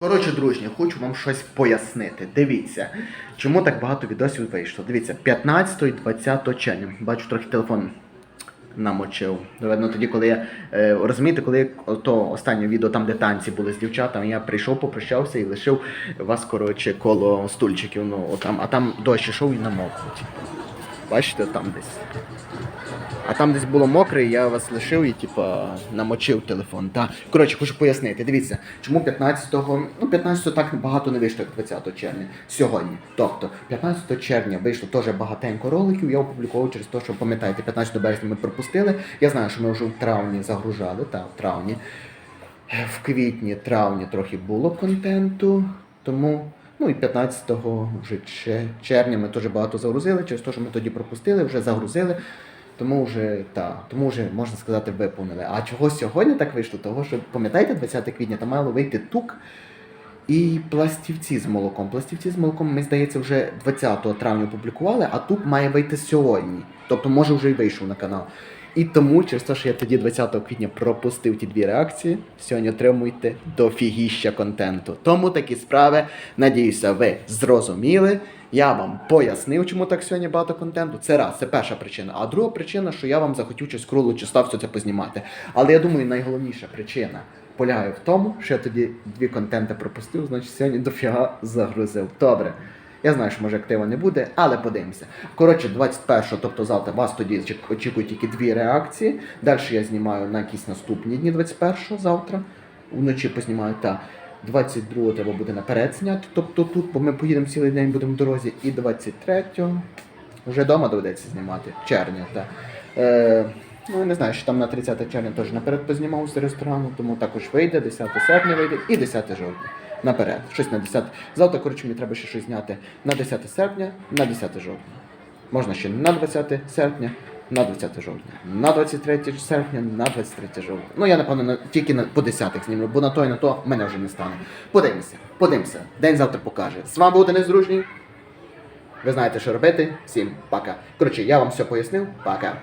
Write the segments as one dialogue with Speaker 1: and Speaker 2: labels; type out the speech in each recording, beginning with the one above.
Speaker 1: Коротше, дружні, хочу вам щось пояснити. Дивіться, чому так багато відосів вийшло. Дивіться, 15 і 20 червня. Бачу, трохи телефон намочив. Видно, тоді, коли я е, розумієте, коли то останнє відео, там де танці були з дівчатами, я прийшов, попрощався і лишив вас, коротше, коло стульчиків. Ну, отам, а там дощ ішов і намок. Бачите, там десь. А там десь було мокре, і я вас лишив і типа намочив телефон. Та. Коротше, хочу пояснити. Дивіться, чому 15-го, ну 15-го так багато не вийшло, як 20 червня. Сьогодні. Тобто, 15 червня вийшло теж багатенько роликів. Я опублікував через те, що пам'ятаєте, 15 березня ми пропустили. Я знаю, що ми вже в травні загружали, та в травні. В квітні, травні трохи було контенту, тому. Ну і 15-го вже червня ми теж багато загрузили, через те, що ми тоді пропустили, вже загрузили. Тому вже та, тому вже можна сказати, виповнили. А чого сьогодні так вийшло? Того, що пам'ятаєте, 20 квітня там мало вийти тук і пластівці з молоком. Пластівці з молоком, ми здається, вже 20 травня опублікували, а тук має вийти сьогодні. Тобто, може, вже й вийшов на канал. І тому, через те, що я тоді 20 квітня пропустив ті дві реакції, сьогодні отримуєте дофігіща контенту. Тому такі справи. Надіюся, ви зрозуміли. Я вам пояснив, чому так сьогодні багато контенту. Це раз, це перша причина. А друга причина, що я вам захотів щось крулу чи став все це познімати. Але я думаю, найголовніша причина полягає в тому, що я тоді дві контенти пропустив, значить сьогодні дофіга загрузив. Добре. Я знаю, що може актива не буде, але подивимося. Коротше, 21-го, тобто завтра, вас тоді очікують тільки дві реакції. Далі я знімаю на якісь наступні дні 21-го завтра. Вночі познімаю та 22-го треба буде наперед зняти, тобто тут, бо ми поїдемо цілий день, будемо в дорозі. І 23-го вже вдома доведеться знімати. Червня, так. Е, ну, не знаю, що там на 30 червня теж наперед познімав з ресторану, тому також вийде, 10 серпня вийде і 10 жовтня. Наперед. Щось на 10. Завтра, коротше, мені треба ще щось зняти на 10 серпня, на 10 жовтня. Можна ще на 20 серпня, на 20 жовтня, на 23 серпня, на 23 жовтня. Ну я напевно на, тільки на, по 10 знімлю, бо на то і на то мене вже не стане. Подивимося, подивимося. День завтра покаже. З вами був Денис. Ви знаєте, що робити. Всім пока. Коротше, я вам все пояснив. Пока.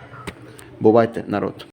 Speaker 1: Бувайте, народ.